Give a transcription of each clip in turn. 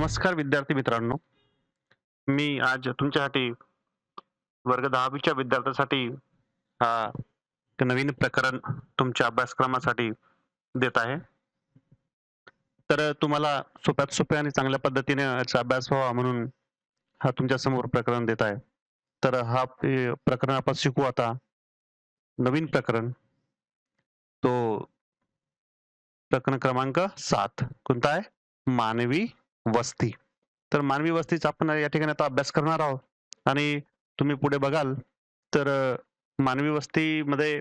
नमस्कार विद्यार्थी मित्रांनो. मी आज तुमच्यासाठी वर्ग दहावीच्या विद्यार्थ्यांसाठी, हा नवीन प्रकरण तुमच्या अभ्यासक्रमासाठी देत आहे. तर तुम्हाला सोप्यात सोप्या आणि चांगल्या पद्धतीने याचा अभ्यास व्हावा म्हणून हा तुमच्या समोर प्रकरण देत आहे. तर हा प्रकरण आपण शिकू आता. नवीन प्रकरण. तो प्रकरण क्रमांक सात. कोणता आहे? मानवी वस्ती. तर मानवी वस्तीचा आपण या ठिकाणी आता अभ्यास करणार आहोत. आणि तुम्ही पुढे बघाल तर मानवी वस्तीमध्ये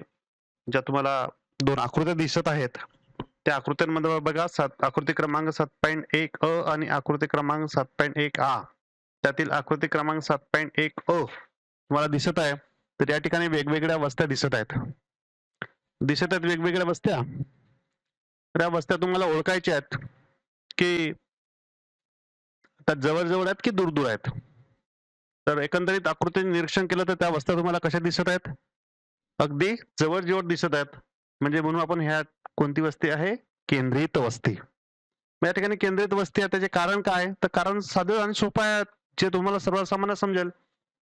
ज्या तुम्हाला दोन आकृत्या दिसत आहेत त्या आकृत्यांमध्ये बघा सात आकृती क्रमांक सात पॉईंट एक अ आणि आकृती क्रमांक सात पॉईंट एक आ. त्यातील आकृती क्रमांक सात पॉईंट एक अ तुम्हाला दिसत आहे. तर या ठिकाणी वेगवेगळ्या वस्त्या दिसत आहेत. दिसत आहेत वेगवेगळ्या वस्त्या. तर या वस्त्या तुम्हाला ओळखायच्या आहेत की आता जवळजवळ आहेत की दूर दूर आहेत? तर एकंदरीत आकृतीने निरीक्षण केलं तर त्या वस्तू तुम्हाला कशा दिसत आहेत? अगदी जवळजवळ दिसत आहेत. म्हणजे म्हणून आपण ह्या कोणती वस्ती आहे? केंद्रित वस्ती. या ठिकाणी केंद्रित वस्ती आहे त्याचे कारण काय? तर कारण साधं आणि सोपं आहे जे तुम्हाला सर्वसामान्य समजेल.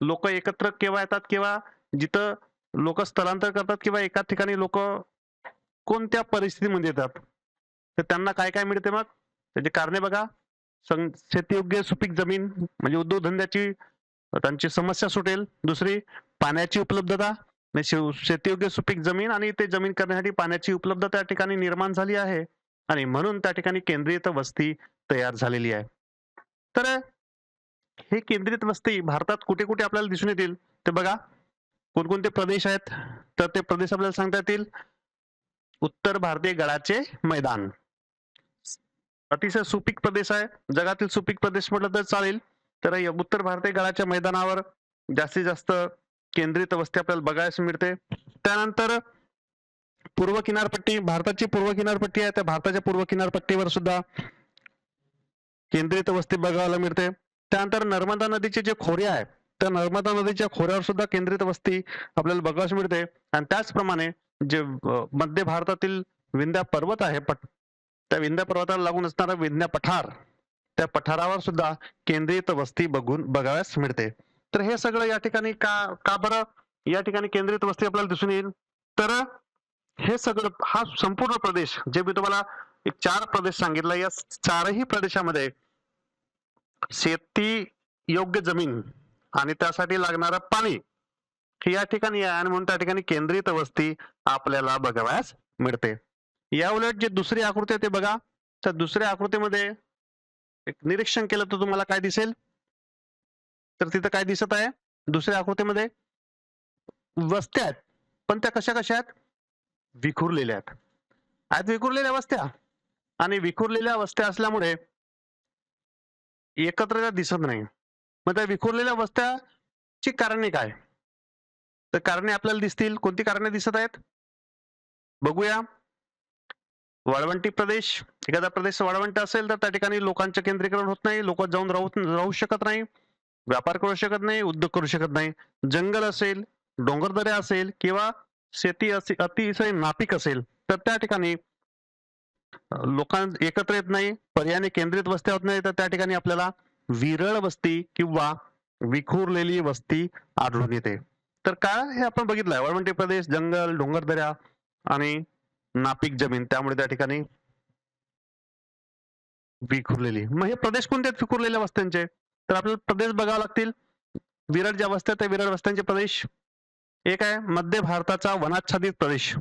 लोक एकत्र केव्हा येतात किंवा जिथं लोक स्थलांतर करतात किंवा एका ठिकाणी लोक कोणत्या परिस्थितीमध्ये येतात? तर त्यांना काय काय मिळते मग? त्याची कारणे बघा. शेतीयोग्य सुपीक जमीन म्हणजे उद्योगधंद्याची त्यांची समस्या सुटेल. दुसरी पाण्याची उपलब्धता. शेतीयोग्य सुपीक जमीन आणि ते जमीन करण्यासाठी पाण्याची उपलब्धता त्या ठिकाणी निर्माण झाली आहे. आणि म्हणून त्या ठिकाणी केंद्रित वस्ती तयार झालेली आहे. तर हे केंद्रित वस्ती भारतात कुठे कुठे आपल्याला दिसून येतील? ते बघा. कोणकोणते प्रदेश आहेत? तर ते प्रदेश आपल्याला सांगता येतील. उत्तर भारतीय गडाचे मैदान. अतिशय सुपीक प्रदेश आहे. जगातील सुपीक प्रदेश म्हटलं तर चालेल. तर उत्तर भारतीय गडाच्या मैदानावर जास्तीत जास्त केंद्रित वस्ती आपल्याला बघायला मिळते. त्यानंतर पूर्व किनारपट्टी भारताची पूर्व किनारपट्टी आहे. त्या भारताच्या पूर्व किनारपट्टीवर सुद्धा केंद्रित वस्ती बघायला मिळते. त्यानंतर नर्मदा नदीचे जे खोरे आहे त्या नर्मदा नदीच्या खोऱ्यावर सुद्धा केंद्रित वस्ती आपल्याला बघायला मिळते. आणि त्याचप्रमाणे जे मध्य भारतातील विंध्या पर्वत आहे पट त्या विंध्या पर्वताला लागून असणारा विंध्या पठार त्या पठारावर सुद्धा केंद्रित वस्ती बघून बघाव्यास मिळते. तर हे सगळं या ठिकाणी का का बरं? या ठिकाणी केंद्रित वस्ती आपल्याला दिसून येईल. तर हे सगळं हा संपूर्ण प्रदेश जे मी तुम्हाला एक चार प्रदेश सांगितला या चारही प्रदेशामध्ये शेती योग्य जमीन आणि त्यासाठी लागणारं पाणी हे या ठिकाणी आहे आणि म्हणून त्या ठिकाणी केंद्रित वस्ती आपल्याला बघावयास मिळते. या उलट जे दुसरी आकृती आहे ते बघा. तर दुसऱ्या आकृतीमध्ये एक निरीक्षण केलं तर तुम्हाला काय दिसेल? तर तिथं काय दिसत आहे? दुसऱ्या आकृतीमध्ये वस्त्या आहेत. पण त्या कशा कशा आहेत? विखुरलेल्या आहेत. आहेत विखुरलेल्या वस्त्या. आणि विखुरलेल्या वस्त्या असल्यामुळे एकत्र त्या दिसत नाही. मग त्या विखुरलेल्या वस्त्याची कारणे काय? तर कारणे आपल्याला दिसतील. कोणती कारणे दिसत आहेत? बघूया. वाळवंटी प्रदेश एखादा प्रदेश वाळवंट असेल तर त्या ठिकाणी लोकांचे केंद्रीकरण होत नाही लोक जाऊन राहू राहू शकत नाही व्यापार करू शकत नाही उद्योग करू शकत नाही. जंगल असेल डोंगरदऱ्या असेल किंवा शेती असे अतिशय नापीक असेल तर त्या ठिकाणी लोकां एकत्र येत नाही पर्यायाने केंद्रित वस्त्या होत नाही तर त्या ठिकाणी आपल्याला विरळ वस्ती किंवा विखुरलेली वस्ती आढळून येते. तर काय हे आपण बघितलंय? वाळवंटी प्रदेश जंगल डोंगरदऱ्या आणि नापीक जमीन त्यामुळे त्या ठिकाणी विखुरलेली मग हे प्रदेश कोणते आहेत? विखुरलेल्या वस्त्यांचे. तर आपल्याला प्रदेश बघावे लागतील. विरळ ज्या वस्त्या आहेत, त्या विरळ वस्त्यांचे प्रदेश. एक आहे मध्य भारताचा वनाच्छादित प्रदेश.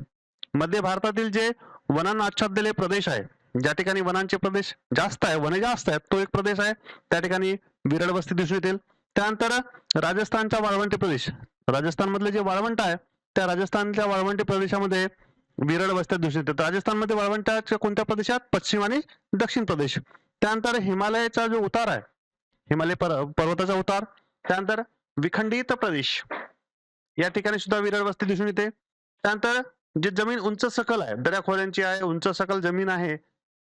मध्य भारतातील जे वनांना आच्छादलेले प्रदेश आहे ज्या ठिकाणी वनांचे प्रदेश जास्त आहे वने जास्त आहेत तो एक प्रदेश आहे. त्या ठिकाणी विरळ वस्ती दिसून येतील. त्यानंतर राजस्थानचा वाळवंटी प्रदेश. राजस्थानमधले जे वाळवंट आहे त्या राजस्थानच्या वाळवंटी प्रदेशामध्ये विरळ वस्त्यात दिसून येतात राजस्थानमध्ये वाळवंटाच्या कोणत्या प्रदेशात? पश्चिम आणि दक्षिण प्रदेश. त्यानंतर हिमालयाचा जो उतार आहे हिमालय पर्व- पर्वताचा उतार. त्यानंतर विखंडित प्रदेश. या ठिकाणी सुद्धा विरळ वस्ती दिसून येते. त्यानंतर जे जमीन उंच सकल आहे दऱ्याखोऱ्यांची आहे उंच सकल जमीन आहे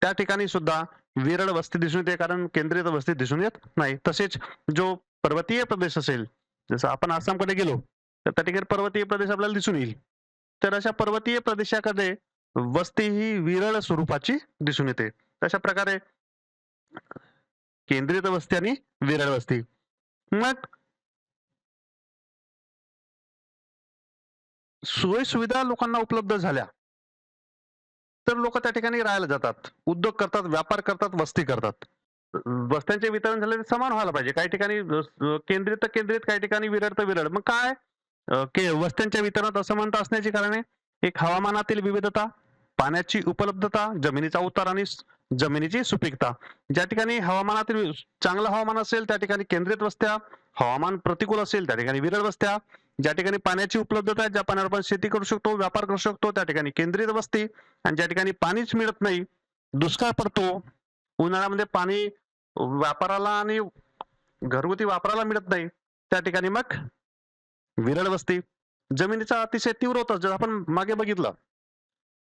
त्या ठिकाणी सुद्धा विरळ वस्ती दिसून येते कारण केंद्रित वस्ती दिसून येत नाही. तसेच जो पर्वतीय प्रदेश असेल जसं आपण आसामकडे गेलो तर त्या ठिकाणी पर्वतीय प्रदेश आपल्याला दिसून येईल. तर अशा पर्वतीय प्रदेशाकडे वस्ती ही विरळ स्वरूपाची दिसून येते. तशा प्रकारे केंद्रित वस्ती आणि विरळ वस्ती. मग सोयी सुविधा लोकांना उपलब्ध झाल्या. तर लोक त्या ठिकाणी राहायला जातात. उद्योग करतात व्यापार करतात वस्ती करतात. वस्त्यांचे वितरण झाले ते समान व्हायला पाहिजे. काही ठिकाणी केंद्रित तर केंद्रित काही ठिकाणी विरळ तर विरळ. मग काय? ओके वस्त्यांच्या वितरणात असमानता असण्याची कारणे एक हवामानातील विविधता पाण्याची उपलब्धता जमिनीचा उतार आणि जमिनीची सुपीकता. ज्या ठिकाणी हवामानातील चांगलं हवामान असेल त्या ठिकाणी केंद्रित वस्त्या हवामान प्रतिकूल असेल त्या ठिकाणी विरळ वस्त्या. ज्या ठिकाणी पाण्याची उपलब्धता आहे ज्या पाण्यावर आपण शेती करू शकतो व्यापार करू शकतो त्या ठिकाणी केंद्रित वस्ती. आणि ज्या ठिकाणी पाणीच मिळत नाही दुष्काळ पडतो उन्हाळ्यामध्ये पाणी व्यापाराला आणि घरगुती वापराला मिळत नाही त्या ठिकाणी मग विरळ वस्ती. जमिनीचा अतिशय तीव्र होता जर आपण मागे बघितलं.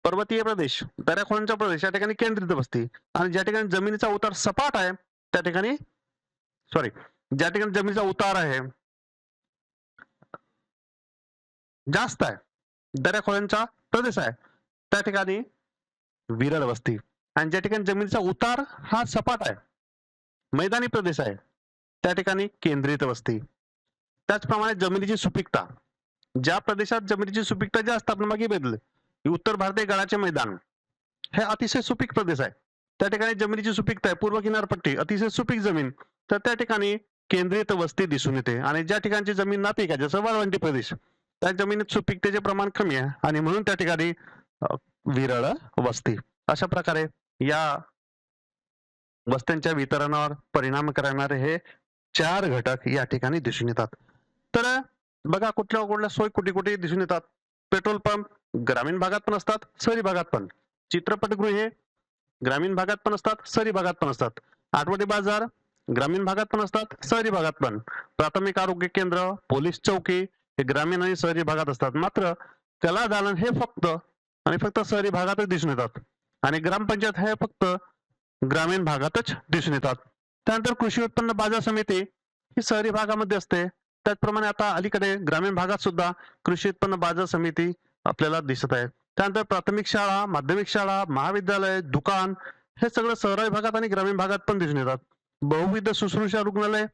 पर्वतीय प्रदेश दऱ्याखोऱ्यांचा प्रदेश या ठिकाणी केंद्रित वस्ती. आणि ज्या ठिकाणी जमिनीचा उतार सपाट आहे त्या ठिकाणी सॉरी ज्या ठिकाणी जमिनीचा उतार आहे जास्त आहे. दऱ्याखोऱ्यांचा प्रदेश आहे. त्या ठिकाणी विरळ वस्ती. आणि ज्या ठिकाणी जमिनीचा उतार हा सपाट आहे मैदानी प्रदेश आहे त्या ठिकाणी केंद्रित वस्ती. त्याचप्रमाणे जमिनीची सुपीकता. ज्या प्रदेशात जमिनीची सुपीकता जास्त आपण मागे बदल उत्तर भारतीय गडाचे मैदान. हे अतिशय सुपीक प्रदेश आहे. त्या ठिकाणी जमिनीची सुपीकता आहे पूर्व किनारपट्टी अतिशय सुपीक जमीन. तर त्या ठिकाणी केंद्रित वस्ती दिसून येते आणि ज्या ठिकाणची जमीन नापीक आहे जसं वाळवंटी प्रदेश त्या जमिनीत सुपीकतेचे प्रमाण कमी आहे आणि म्हणून त्या ठिकाणी विरळ वस्ती. अशा प्रकारे या वस्त्यांच्या वितरणावर परिणाम करणारे हे चार घटक या ठिकाणी दिसून येतात. तर बघा कुठल्या कुठल्या सोय कुठे कुठे दिसून येतात. पेट्रोल पंप ग्रामीण भागात पण असतात शहरी भागात पण. चित्रपटगृहे ग्रामीण भागात पण असतात शहरी भागात पण असतात. आठवडी बाजार ग्रामीण भागात पण असतात शहरी भागात पण. प्राथमिक आरोग्य केंद्र पोलीस चौकी हे ग्रामीण आणि शहरी भागात असतात. मात्र कला दालन हे फक्त आणि फक्त शहरी भागातच दिसून येतात. आणि ग्रामपंचायत हे फक्त ग्रामीण भागातच दिसून येतात. त्यानंतर कृषी उत्पन्न बाजार समिती ही शहरी भागामध्ये असते. त्याचप्रमाणे आता अलीकडे ग्रामीण भागात सुद्धा कृषी उत्पन्न बाजार समिती आपल्याला दिसत आहे. त्यानंतर प्राथमिक शाळा माध्यमिक शाळा महाविद्यालय दुकान हे सगळं शहरी भागात आणि ग्रामीण भागात पण दिसून येतात. बहुविध शुश्रूषा रुग्णालय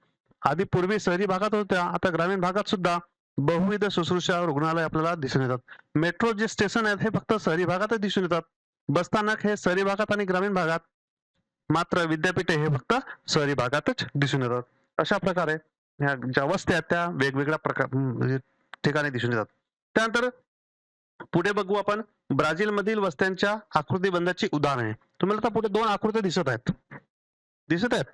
आधी पूर्वी शहरी भागात होत्या आता ग्रामीण भागात सुद्धा बहुविध शुश्रूषा रुग्णालय आपल्याला दिसून येतात. मेट्रो जे स्टेशन आहेत हे फक्त शहरी भागातच दिसून येतात. बसस्थानक हे शहरी भागात आणि ग्रामीण भागात. मात्र विद्यापीठे हे फक्त शहरी भागातच दिसून येतात. अशा प्रकारे ह्या ज्या वस्त्या आहेत त्या वेगवेगळ्या प्रकार म्हणजे ठिकाणी दिसून येतात. त्यानंतर पुढे बघू आपण ब्राझील मधील वस्त्यांच्या आकृतीबंधाची उदाहरणे. तुम्हाला आता पुढे दोन आकृत्या दिसत आहेत. दिसत आहेत.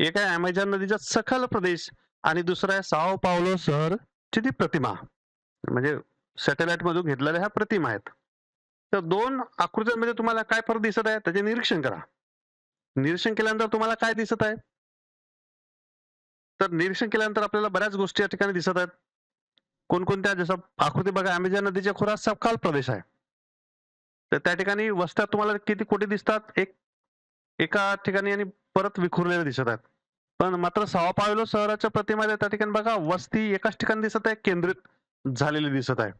एक आहे अमेझॉन नदीचा सखल प्रदेश आणि दुसरा आहे साओ पावलो शहरची ती प्रतिमा. म्हणजे सॅटेलाइट मधून घेतलेल्या ह्या प्रतिमा आहेत. तर दोन आकृत्यांमध्ये तुम्हाला काय फरक दिसत आहे त्याचे निरीक्षण करा. निरीक्षण केल्यानंतर तुम्हाला काय दिसत आहे? तर निरीक्षण केल्यानंतर आपल्याला बऱ्याच गोष्टी या ठिकाणी दिसत आहेत. कोणकोणत्या जसं आकृती बघा अमेझॉन नदीच्या खोऱ्यात सपकाल प्रदेश आहे. तर त्या ठिकाणी वस्त्या तुम्हाला किती कोटी दिसतात? एक एका ठिकाणी आणि परत विखुरलेल्या दिसत आहेत. पण मात्र सावा पावलो शहराच्या प्रतिमध्ये त्या ठिकाणी बघा वस्ती एकाच ठिकाणी दिसत आहे केंद्रित झालेली दिसत आहे.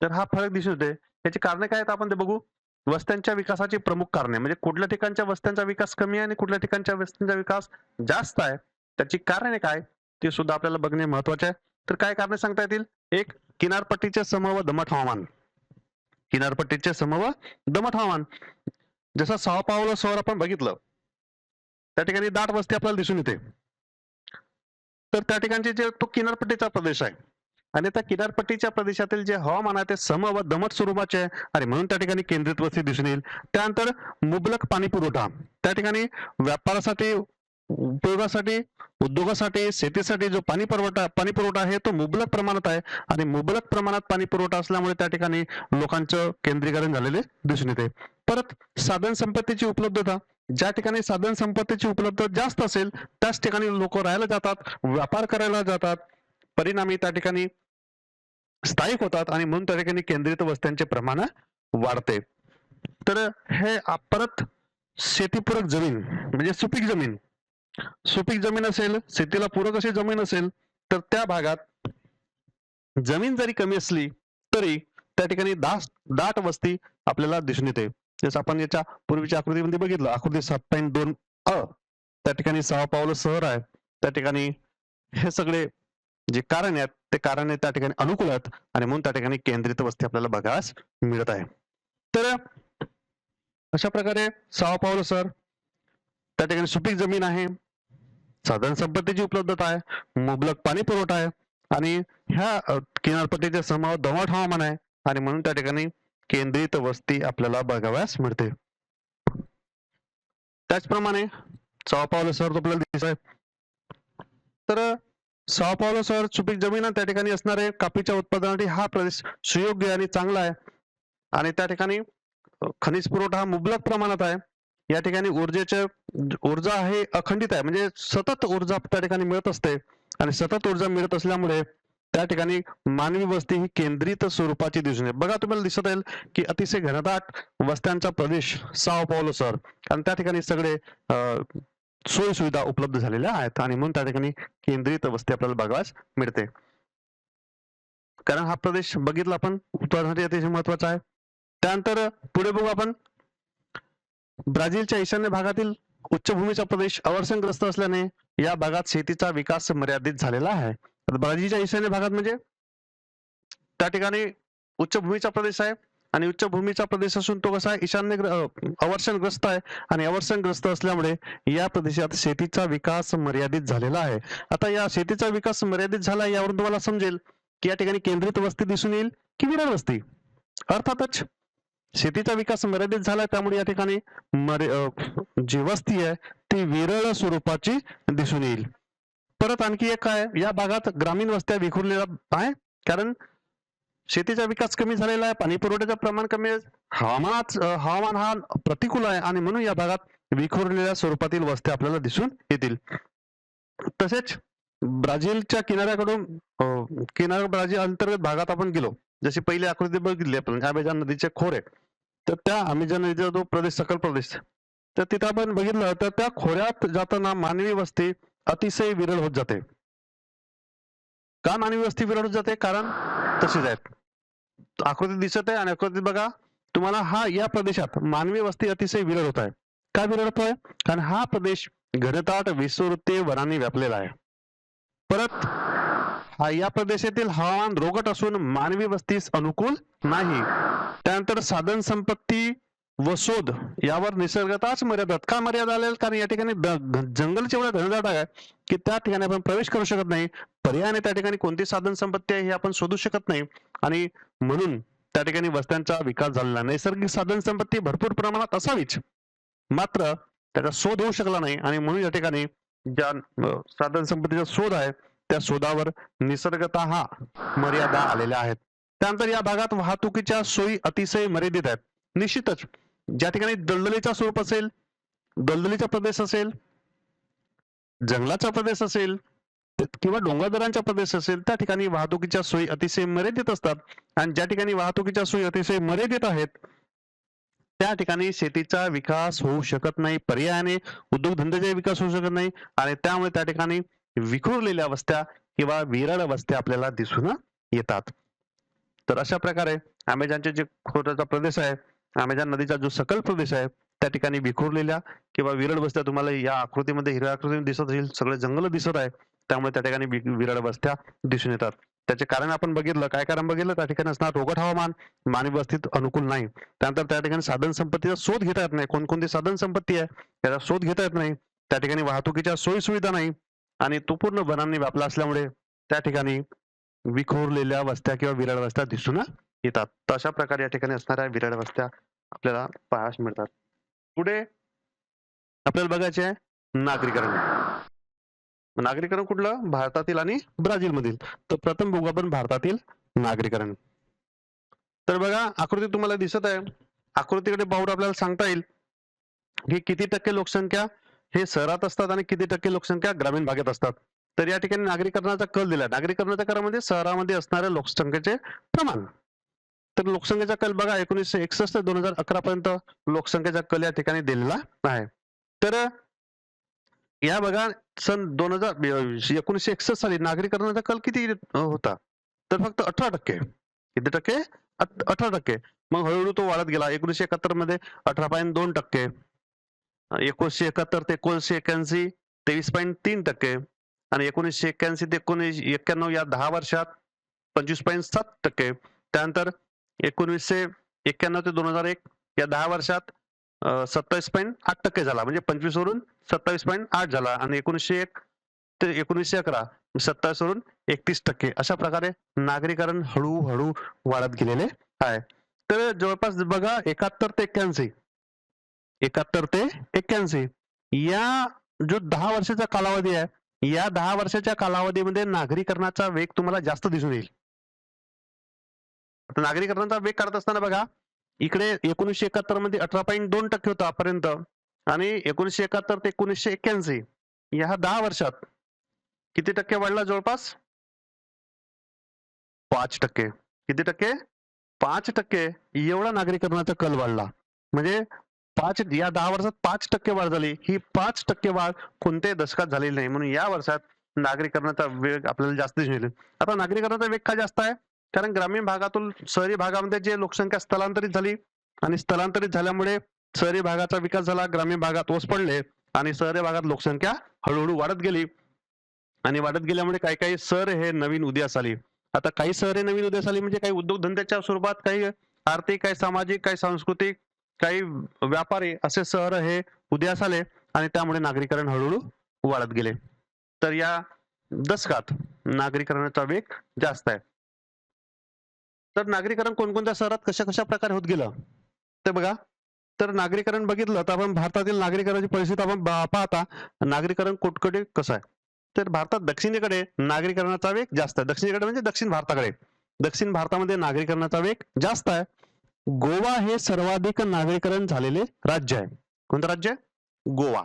तर हा फरक दिसून येते याची कारणे काय आहेत आपण ते बघू. वस्त्यांच्या विकासाची प्रमुख कारणे म्हणजे कुठल्या ठिकाणच्या वस्त्यांचा विकास कमी आहे आणि कुठल्या ठिकाणच्या वस्त्यांचा विकास जास्त आहे त्याची कारणे काय? ते सुद्धा आपल्याला बघणे महत्त्वाचे आहे. तर काय कारणे सांगता येतील? एक किनारपट्टीचे सम व दमट हवामान. किनारपट्टीचे सम व दमट हवामान. जसं सहा पावलं शहर आपण बघितलं. त्या ठिकाणी दाट वस्ती आपल्याला दिसून येते. तर त्या ठिकाणचे जे तो किनारपट्टीचा प्रदेश आहे. आणि त्या किनारपट्टीच्या प्रदेशातील जे हवामान आहे ते सम व दमट स्वरूपाचे आहे. आणि म्हणून त्या ठिकाणी केंद्रित वस्ती दिसून येईल. त्यानंतर मुबलक पाणी पुरवठा त्या ठिकाणी व्यापारासाठी उपयोगासाठी उद्योगासाठी शेतीसाठी जो पाणी पुरवठा पाणी पुरवठा आहे तो मुबलक प्रमाणात आहे. आणि मुबलक प्रमाणात पाणी पुरवठा असल्यामुळे त्या ठिकाणी लोकांचं केंद्रीकरण झालेले दिसून येते परत साधन संपत्तीची उपलब्धता. ज्या ठिकाणी साधन संपत्तीची उपलब्धता जास्त असेल त्याच ठिकाणी लोक राहायला जातात व्यापार करायला जातात. परिणामी त्या ठिकाणी स्थायिक होतात आणि म्हणून त्या ठिकाणी केंद्रित वस्त्यांचे प्रमाण वाढते. तर हे परत शेतीपूरक जमीन म्हणजे सुपीक जमीन सुपीक जमीन असेल शेतीला पूरक अशी जमीन असेल तर त्या भागात जमीन जरी कमी असली तरी त्या ठिकाणी दास दाट वस्ती आपल्याला दिसून येते. जसं आपण याच्या पूर्वीच्या आकृतीमध्ये बघितलं आकृती सात पॉईंट दोन अ त्या ठिकाणी सहा पावलं शहर आहे. त्या ठिकाणी हे सगळे जे कारण आहेत ते कारण त्या ठिकाणी अनुकूल आहेत आणि म्हणून त्या ठिकाणी केंद्रित वस्ती आपल्याला बघायला मिळत आहे. तर अशा प्रकारे सहा पावलं सर त्या ठिकाणी सुपीक जमीन आहे. साधन संपत्तीची उपलब्धता आहे मुबलक पाणी पुरवठा आहे आणि ह्या किनारपट्टीच्या समाव दमट हवामान आहे आणि म्हणून त्या ठिकाणी केंद्रित वस्ती आपल्याला बघाव्यास मिळते. त्याचप्रमाणे सहा पावलं सर आपल्याला दिसत आहे तर सहा पावलं सर सुपीक जमीन त्या ठिकाणी असणारे कापीच्या उत्पादनासाठी हा प्रदेश सुयोग्य आणि चांगला आहे. आणि त्या ठिकाणी खनिज पुरवठा हा मुबलक प्रमाणात आहे. या ठिकाणी ऊर्जेचे ऊर्जा आहे अखंडित आहे. म्हणजे सतत ऊर्जा त्या ठिकाणी मिळत असते. आणि सतत ऊर्जा मिळत असल्यामुळे त्या ठिकाणी मानवी वस्ती ही केंद्रित स्वरूपाची दिसून येते. बघा तुम्हाला दिसत येईल की अतिशय घनदाट वस्त्यांचा प्रदेश साव पावलो सर. आणि त्या ठिकाणी सगळे सोयी सुविधा उपलब्ध झालेल्या आहेत. आणि म्हणून त्या ठिकाणी केंद्रित वस्ती आपल्याला बघावास मिळते. कारण हा प्रदेश बघितला आपण उत्तरासाठी अतिशय महत्त्वाचा आहे. त्यानंतर पुढे बघू आपण. ब्राझीलच्या ईशान्य भागातील उच्चभूमीचा प्रदेश अवर्षणग्रस्त असल्याने या भागात शेतीचा विकास मर्यादित झालेला आहे. तर ब्राझीलच्या ईशान्य भागात म्हणजे त्या ठिकाणी उच्चभूमीचा प्रदेश आहे आणि उच्चभूमीचा प्रदेश असून तो कसा आहे? ईशान्य अवर्षणग्रस्त आहे आणि अवर्षणग्रस्त असल्यामुळे या प्रदेशात शेतीचा विकास मर्यादित झालेला आहे. आता या शेतीचा विकास मर्यादित झाला यावरून तुम्हाला समजेल की या ठिकाणी केंद्रित वस्ती दिसून येईल की विरळ वस्ती? अर्थातच शेतीचा विकास मर्यादित झाला त्यामुळे या ठिकाणी जी वस्ती आहे ती विरळ स्वरूपाची दिसून येईल. परत आणखी एक काय? या भागात ग्रामीण वस्त्या विखुरलेल्या आहे कारण शेतीचा विकास कमी झालेला आहे पाणी पुरवठ्याचं प्रमाण कमी आहे. हवामानात हवामान हा प्रतिकूल आहे आणि म्हणून या भागात विखुरलेल्या स्वरूपातील वस्त्या आपल्याला दिसून येतील. तसेच ब्राझीलच्या किनाऱ्याकडून किनार ब्राझील अंतर्गत भागात आपण गेलो जशी पहिली आकृती बघितली आपण अमेझॉन नदीचे खोरे तर त्या अमेझॉन नदीचा जो प्रदेश सकल प्रदेश तर तिथं आपण बघितलं तर त्या खोऱ्यात जाताना मानवी वस्ती अतिशय विरळ होत जाते. का मानवी वस्ती विरळ होत जाते? कारण तशीच आहेत. आकृती दिसत आहे आणि आकृतीत बघा तुम्हाला हा या प्रदेशात मानवी वस्ती अतिशय विरळ होत आहे. का विरळ होतोय कारण हा प्रदेश घनदाट विषुववृत्तीय वनांनी व्यापलेला आहे. परत या प्रदेशातील हवामान रोगट असून मानवी वस्तीस अनुकूल नाही. त्यानंतर साधन संपत्ती व शोध यावर निसर्गताच मर्यादा का मर्यादा आलेल कारण या ठिकाणी द- घ- घनदाट आहे की त्या ठिकाणी आपण प्रवेश करू शकत नाही. पर्यायाने त्या ठिकाणी कोणती साधन संपत्ती आहे हे आपण शोधू शकत नाही. आणि म्हणून त्या ठिकाणी वस्त्यांचा विकास झालेला नैसर्गिक साधन संपत्ती भरपूर प्रमाणात असावीच. मात्र त्याचा शोध होऊ शकला नाही. आणि म्हणून या ठिकाणी ज्या साधन संपत्तीचा शोध आहे त्या शोधावर निसर्गता हा मर्यादा आलेल्या आहेत. त्यानंतर या भागात वाहतुकीच्या सोयी अतिशय मर्यादित आहेत. निश्चितच ज्या ठिकाणी दलदलीचा स्वरूप असेल दलदलीचा प्रदेश असेल जंगलाचा प्रदेश असेल किंवा डोंगरदरांचा प्रदेश असेल त्या ठिकाणी वाहतुकीच्या सोयी अतिशय मर्यादित असतात. आणि ज्या ठिकाणी वाहतुकीच्या सोयी अतिशय मर्यादित आहेत त्या ठिकाणी शेतीचा विकास होऊ शकत नाही पर्यायाने उद्योगधंद्याचा विकास होऊ शकत नाही. आणि त्यामुळे त्या ठिकाणी विखुरलेल्या वस्त्या किंवा विरळ वस्त्या आपल्याला दिसून येतात. तर अशा प्रकारे अमेझॉनचे जे खोऱ्याचा प्रदेश आहे अमेझॉन नदीचा जो सकल प्रदेश आहे त्या ठिकाणी विखुरलेल्या किंवा विरळ वस्त्या तुम्हाला या आकृतीमध्ये हिरव्या आकृतीमध्ये दिसत असेल सगळे जंगल दिसत आहे त्यामुळे त्या ठिकाणी विरळ वस्त्या दिसून येतात. त्याचे कारण आपण बघितलं काय कारण बघितलं? त्या ठिकाणी असणार रोगट हवामान मानवी वस्तीत अनुकूल नाही. त्यानंतर त्या ठिकाणी साधन संपत्तीचा शोध घेता येत नाही. कोणकोणती साधन संपत्ती आहे त्याचा शोध घेता येत नाही. त्या ठिकाणी वाहतुकीच्या सोयी सुविधा नाही. आणि तो पूर्ण वनांनी व्यापला असल्यामुळे त्या ठिकाणी विखुरलेल्या वस्त्या किंवा विरळ वस्त्या दिसून येतात. तर अशा प्रकारे या ठिकाणी असणाऱ्या विरळ वस्त्या आपल्याला पाहायला मिळतात. पुढे आपल्याला बघायचे आहे नागरीकरण. नागरीकरण कुठलं? भारतातील आणि ब्राझील मधील तर प्रथम बघू आपण भारतातील नागरीकरण. तर बघा आकृती तुम्हाला दिसत आहे. आकृतीकडे पाहून आपल्याला सांगता येईल की किती टक्के लोकसंख्या हे शहरात असतात आणि किती टक्के लोकसंख्या ग्रामीण भागात असतात. तर या ठिकाणी नागरीकरणाचा कल दिला नागरीकरणाच्या करामध्ये शहरामध्ये असणाऱ्या लोकसंख्येचे प्रमाण. तर लोकसंख्येचा कल बघा एकोणीसशे एकसष्ट दोन हजार अकरा पर्यंत लोकसंख्येचा कल या ठिकाणी दिलेला आहे. तर या बघा सन दोन हजार एकोणीसशे एकसष्ट साली नागरीकरणाचा कल किती होता? तर फक्त अठरा टक्के. किती टक्के? अठरा टक्के. मग हळूहळू तो वाढत गेला. एकोणीसशे एकाहत्तरमध्ये अठरा पॉईंट दोन टक्के. एकोणीसशे एकाहत्तर ते एकोणीसशे एक्क्याऐंशी तेवीस पॉईंट तीन टक्के. आणि एकोणीसशे एक्क्याऐंशी ते एकोणीस एक्क्याण्णव या दहा वर्षात पंचवीस पॉईंट सात टक्के. त्यानंतर एकोणीसशे एक्क्याण्णव ते दोन हजार एक या दहा वर्षात सत्तावीस पॉईंट आठ टक्के झाला. म्हणजे पंचवीस वरून सत्तावीस पॉईंट आठ झाला आणि एकोणीसशे एक ते एकोणीसशे अकरा सत्तावीस वरून एकतीस टक्के. अशा प्रकारे नागरीकरण हळूहळू वाढत गेलेले आहे. तर जवळपास बघा एकाहत्तर ते एक्क्याऐंशी एकाहत्तर ते एक्क्याऐंशी. या जो दहा वर्षाचा कालावधी आहे या दहा वर्षाच्या कालावधीमध्ये नागरीकरणाचा वेग तुम्हाला जास्त दिसून येईल. आता नागरीकरणाचा वेग काढत असताना बघा इकडे एकोणीसशे एकाहत्तरमध्ये अठरा पॉईंट दोन टक्के होता पर्यंत आणि एकोणीसशे एकाहत्तर ते एकोणीसशे एक्क्याऐंशी या दहा वर्षात किती टक्के वाढला जवळपास? पाच टक्के. किती टक्के? पाच टक्के. एवढा नागरीकरणाचा कल वाढला. म्हणजे पाच या दहा वर्षात पाच टक्के वाढ झाली. ही पाच टक्के वाढ कोणत्याही दशकात झालेली नाही. म्हणून या वर्षात नागरीकरणाचा वेग आपल्याला जास्त दिसून येईल. आता नागरीकरणाचा वेग का जास्त आहे? कारण ग्रामीण भागातून शहरी भागामध्ये जे लोकसंख्या स्थलांतरित झाली आणि स्थलांतरित झाल्यामुळे शहरी भागाचा विकास झाला ग्रामीण भागात ओस पडले आणि शहरी भागात लोकसंख्या हळूहळू वाढत गेली. आणि वाढत गेल्यामुळे काही काही शहर हे नवीन उदयास आली. आता काही शहरे नवीन उदयास आली म्हणजे काही उद्योगधंद्याच्या स्वरूपात काही आर्थिक काही सामाजिक काही सांस्कृतिक काही व्यापारी असे शहर हे उदयास आले आणि त्यामुळे नागरीकरण हळूहळू वाढत गेले. तर या दशकात नागरीकरणाचा वेग जास्त आहे. तर नागरीकरण कोणकोणत्या शहरात कशा कशा प्रकारे होत गेलं? ते बघा. तर नागरीकरण बघितलं तर आपण भारतातील नागरीकरणाची परिस्थिती आपण पाहता नागरीकरण कुठकडे कसं आहे? तर भारतात दक्षिणेकडे नागरीकरणाचा वेग जास्त आहे. दक्षिणेकडे म्हणजे दक्षिण भारताकडे. दक्षिण भारतामध्ये नागरीकरणाचा वेग जास्त आहे. गोवा हे सर्वाधिक नागरीकरण झालेले राज्य आहे. कोणतं राज्य? गोवा.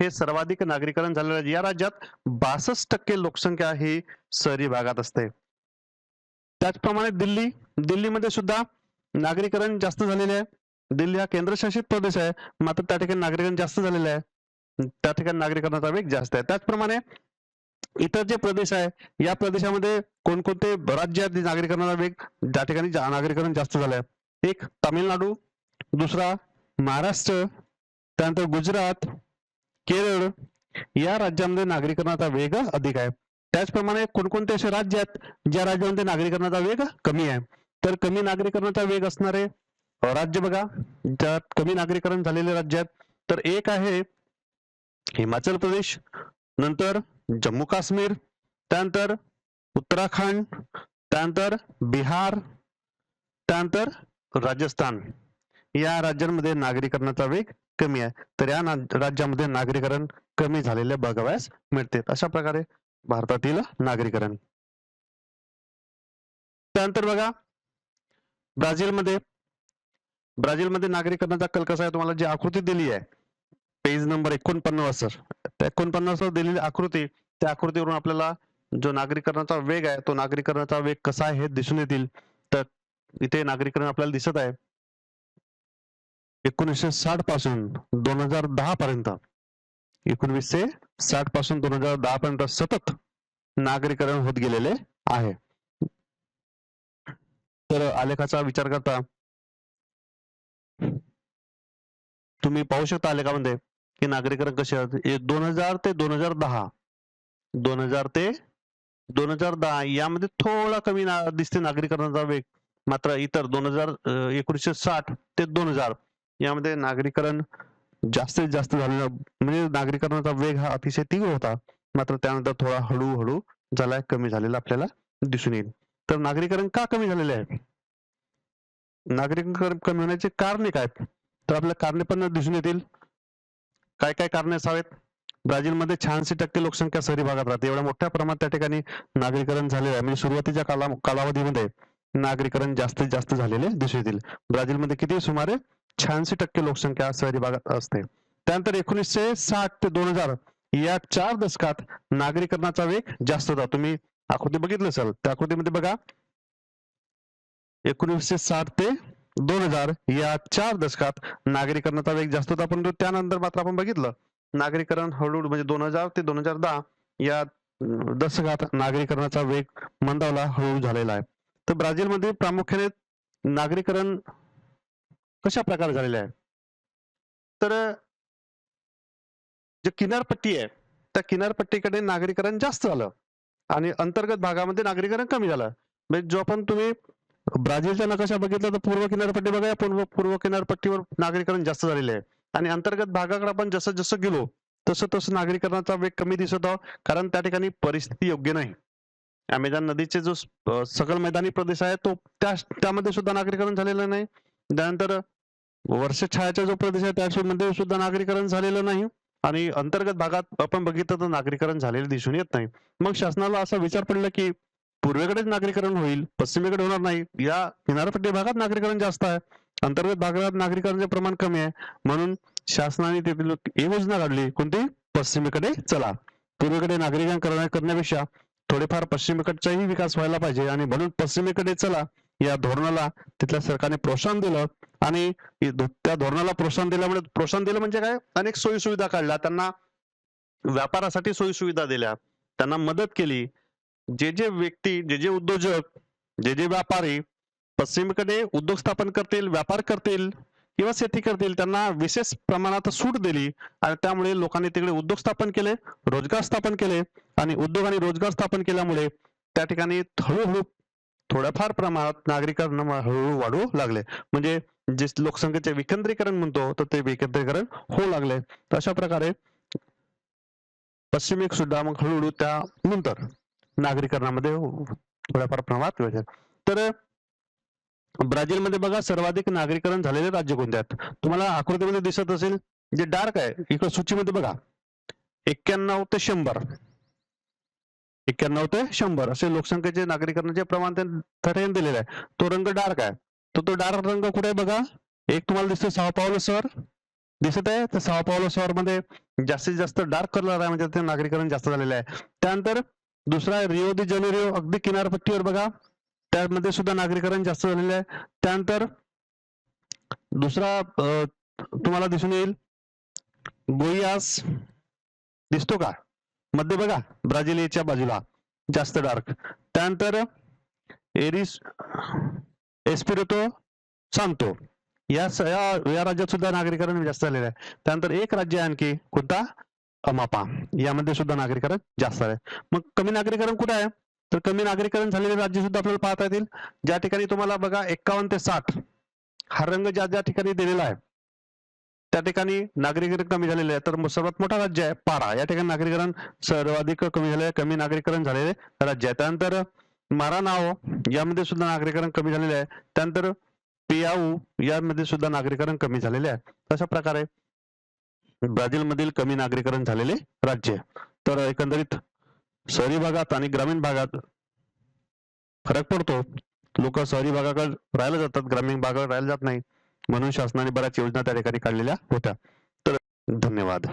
हे सर्वाधिक नागरीकरण झालेलं या राज्यात बासष्ट टक्के लोकसंख्या ही शहरी भागात असते. त्याचप्रमाणे दिल्ली. दिल्लीमध्ये सुद्धा नागरीकरण जास्त झालेले आहे. दिल्ली हा केंद्रशासित प्रदेश आहे. मात्र त्या ठिकाणी नागरीकरण जास्त झालेलं आहे. त्या ठिकाणी नागरीकरणाचा वेग जास्त आहे. त्याचप्रमाणे इतर जे प्रदेश आहे या प्रदेशामध्ये कोणकोणते राज्य आहेत नागरीकरणाचा वेग त्या ठिकाणी नागरीकरण जास्त झालं आहे एक तामिळनाडू दुसरा महाराष्ट्र त्यानंतर गुजरात केरळ या राज्यामध्ये नागरीकरणाचा वेग अधिक आहे. त्याचप्रमाणे कोणकोणते असे राज्य आहेत ज्या राज्यामध्ये नागरीकरणाचा वेग कमी आहे? तर कमी नागरीकरणाचा वेग असणारे राज्य बघा ज्यात कमी नागरीकरण झालेले राज्य आहेत. तर एक आहे हिमाचल प्रदेश नंतर जम्मू काश्मीर त्यानंतर उत्तराखंड त्यानंतर बिहार त्यानंतर राजस्थान. या राज्यांमध्ये नागरीकरणाचा वेग कमी आहे. तर या राज्यामध्ये नागरीकरण कमी झालेले बघावयास मिळते. अशा प्रकारे भारतातील नागरीकरण. त्यानंतर बघा ब्राझीलमध्ये ब्राझीलमध्ये नागरीकरणाचा कल कसा आहे? तुम्हाला जी आकृती दिली आहे पेज नंबर एकोणपन्नास त्या एकोणपन्नास दिलेली आकृती त्या आकृतीवरून आपल्याला जो नागरीकरणाचा वेग आहे तो नागरीकरणाचा वेग कसा आहे हे दिसून येतील. तर इथे नागरीकरण आपल्याला दिसत आहे. एकोणीसशे साठपासून दोन हजार दहा पर्यंत एकोणवीसशे साठपासून दोन हजार दहा पर्यंत सतत नागरीकरण होत गेलेले आहे. तर आलेखाचा विचार करता तुम्ही पाहू शकता आलेखामध्ये की नागरीकरण कसे आहेत. दोन हजार ते दोन हजार दहा दोन हजार ते दोन हजार दहा यामध्ये थोडा कमी ना दिसते नागरीकरणाचा वेग. मात्र इतर दोन हजार एकोणीसशे साठ ते दोन हजार यामध्ये नागरीकरण जास्तीत जास्त झालेला म्हणजे नागरीकरणाचा वेग हा अतिशय तीव्र होता. मात्र त्यानंतर थोडा हळूहळू झालाय कमी झालेला आपल्याला दिसून येईल. तर नागरीकरण का कमी झालेले आहे? नागरीकरण कमी होण्याचे कारणे काय? तर आपल्या कारणे पण दिसून येतील. काय काय कारणे असावेत? ब्राझीलमध्ये शहाऐंशी टक्के लोकसंख्या शहरी भागात राहते. एवढ्या मोठ्या प्रमाणात त्या ठिकाणी नागरीकरण झालेलं आहे. म्हणजे सुरुवातीच्या काला कालावधीमध्ये नागरीकरण जास्तीत जास्त झालेले दिसून येतील. ब्राझीलमध्ये किती? सुमारे शहाऐंशी टक्के लोकसंख्या शहरी भागात असते. त्यानंतर एकोणीसशे साठ ते दोन हजार या चार दशकात नागरीकरणाचा वेग जास्त होता. तुम्ही आकृती बघितलं असेल त्या आकृतीमध्ये बघा. एकोणीसशे साठ ते दोन हजार या चार दशकात नागरीकरणाचा वेग जास्त होता. परंतु त्यानंतर मात्र आपण बघितलं नागरीकरण हळूहळू म्हणजे दोन हजार ते दोन हजार दहा या दशकात नागरीकरणाचा वेग मंदावला हळूहळू झालेला आहे. तर ब्राझीलमध्ये प्रामुख्याने नागरीकरण कशा प्रकारे झालेलं आहे? तर जे किनारपट्टी आहे त्या किनारपट्टीकडे नागरीकरण जास्त झालं. आणि अंतर्गत भागामध्ये नागरीकरण कमी झालं. म्हणजे जो आपण तुम्ही ब्राझीलचा नकाशा बघितला तर पूर्व किनारपट्टी बघा पूर्व पूर्व किनारपट्टीवर नागरीकरण जास्त झालेले आहे. आणि अंतर्गत भागाकडे आपण जसं जसं गेलो तसं तसं नागरीकरणाचा वेग कमी दिसत आहोत कारण त्या ठिकाणी परिस्थिती योग्य नाही. अमेझॉन नदीचे जो सकल सखल मैदानी प्रदेश आहे तो त्या त्यामध्ये सुद्धा नागरीकरण झालेलं नाही. त्यानंतर वर्ष छायाचा जो प्रदेश आहे त्यामध्ये सुद्धा नागरीकरण झालेलं नाही. आणि अंतर्गत भागात आपण बघितलं तर नागरीकरण झालेलं दिसून येत नाही. मग शासनाला असा विचार पडला की पूर्वेकडेच नागरीकरण होईल पश्चिमेकडे होणार नाही. या किनारपट्टी भागात नागरीकरण जास्त आहे. अंतर्गत भागात नागरीकरणाचे प्रमाण कमी आहे. म्हणून शासनाने तेथील योजना काढली. कोणती? पश्चिमेकडे चला. पूर्वेकडे नागरिकरण करण्या- करण्यापेक्षा थोडेफार पश्चिमेकडचाही विकास व्हायला पाहिजे. आणि म्हणून पश्चिमेकडे चला. या धोरणाला तिथल्या सरकारने प्रोत्साहन दिलं. आणि त्या धोरणाला प्रोत्साहन दिल्यामुळे प्रोत्साहन दिलं म्हणजे काय? अनेक सोयी सुविधा काढल्या. त्यांना व्यापारासाठी सोयी सुविधा दिल्या. त्यांना मदत केली. जे जे व्यक्ती जे जे उद्योजक जे जे व्यापारी पश्चिमेकडे उद्योग स्थापन करतील व्यापार करतील किंवा शेती करतील त्यांना विशेष प्रमाणात सूट दिली आणि त्यामुळे लोकांनी तिकडे उद्योग स्थापन केले रोजगार स्थापन केले आणि उद्योग आणि रोजगार स्थापन केल्यामुळे त्या ठिकाणी हळूहळू थोड्याफार प्रमाणात नागरिकांना हळूहळू वाढू लागले. म्हणजे जे लोकसंख्येचे विकेंद्रीकरण म्हणतो तर ते विकेंद्रीकरण होऊ लागले. तर अशा प्रकारे पश्चिमेक सुद्धा मग हळूहळू त्या नंतर नागरीकरणामध्ये थोड्याफार प्रमाणात तर ब्राझीलमध्ये बघा सर्वाधिक नागरीकरण झालेले राज्य कोणते आहेत? तुम्हाला आकृतीमध्ये दिसत असेल जे डार्क आहे इकडे सूचीमध्ये बघा. एक्क्याण्णव ते शंभर. एक्क्याण्णव ते शंभर असे लोकसंख्येचे नागरीकरणाचे प्रमाण त्यांनी दिलेलं आहे. तो रंग डार्क आहे. तर तो डार्क रंग कुठे आहे बघा? एक तुम्हाला दिसतो सहा पावलं शहर दिसत आहे? तर सहा पावलं शहरमध्ये जास्तीत जास्त डार्क कलर आहे म्हणजे ते नागरीकरण जास्त झालेलं आहे. त्यानंतर दुसरा रिओ दि जनेरिओ अगदी किनारपट्टीवर बघा. त्यामध्ये सुद्धा नागरीकरण जास्त झालेलं आहे. त्यानंतर दुसरा तुम्हाला दिसून येईल. गोयास दिसतो का? मध्ये बघा ब्राझिलियाच्या बाजूला. जास्त डार्क. त्यानंतर एरिस एस्पिरोतो सांगतो या या या राज्यात सुद्धा नागरीकरण जास्त झालेलं आहे. त्यानंतर एक राज्य आहे आणखी. कोणता? अमापा. यामध्ये सुद्धा नागरीकरण जास्त आहे मग कमी नागरीकरण कुठे आहे? तर कमी नागरीकरण झालेले राज्य सुद्धा आपल्याला पाहता येतील. ज्या ठिकाणी तुम्हाला बघा एक्कावन्न ते साठ हा रंग ज्या ज्या ठिकाणी दिलेला आहे त्या ठिकाणी नागरीकरण कमी झालेले आहे तर सर्वात मोठा राज्य आहे पारा. या ठिकाणी नागरीकरण सर्वाधिक कमी झाले आहे कमी नागरीकरण झालेले राज्य आहे. त्यानंतर मारा नाव यामध्ये सुद्धा नागरीकरण कमी झालेले आहे. त्यानंतर पियाऊ यामध्ये सुद्धा नागरीकरण कमी झालेले आहे. अशा प्रकारे ब्राझील मधील कमी नागरीकरण झालेले राज्य तर एकंदरीत शहरी भागात आणि ग्रामीण भागात फरक पडतो. लोक शहरी भागाकडे राहायला जातात ग्रामीण भागाकडे राहायला जात नाही. म्हणून शासनाने बऱ्याच योजना त्या ठिकाणी काढलेल्या होत्या. तर धन्यवाद.